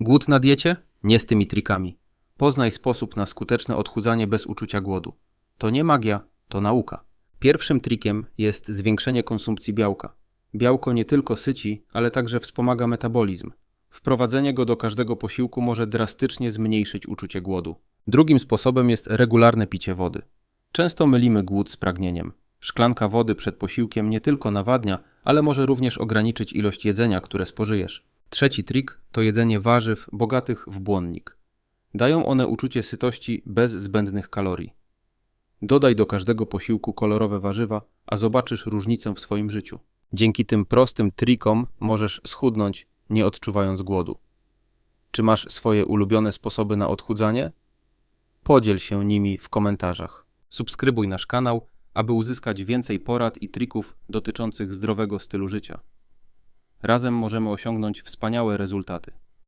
Głód na diecie? Nie z tymi trikami. Poznaj sposób na skuteczne odchudzanie bez uczucia głodu. To nie magia, to nauka. Pierwszym trikiem jest zwiększenie konsumpcji białka. Białko nie tylko syci, ale także wspomaga metabolizm. Wprowadzenie go do każdego posiłku może drastycznie zmniejszyć uczucie głodu. Drugim sposobem jest regularne picie wody. Często mylimy głód z pragnieniem. Szklanka wody przed posiłkiem nie tylko nawadnia, ale może również ograniczyć ilość jedzenia, które spożyjesz. Trzeci trik to jedzenie warzyw bogatych w błonnik. Dają one uczucie sytości bez zbędnych kalorii. Dodaj do każdego posiłku kolorowe warzywa, a zobaczysz różnicę w swoim życiu. Dzięki tym prostym trikom możesz schudnąć, nie odczuwając głodu. Czy masz swoje ulubione sposoby na odchudzanie? Podziel się nimi w komentarzach. Subskrybuj nasz kanał, aby uzyskać więcej porad i trików dotyczących zdrowego stylu życia. Razem możemy osiągnąć wspaniałe rezultaty.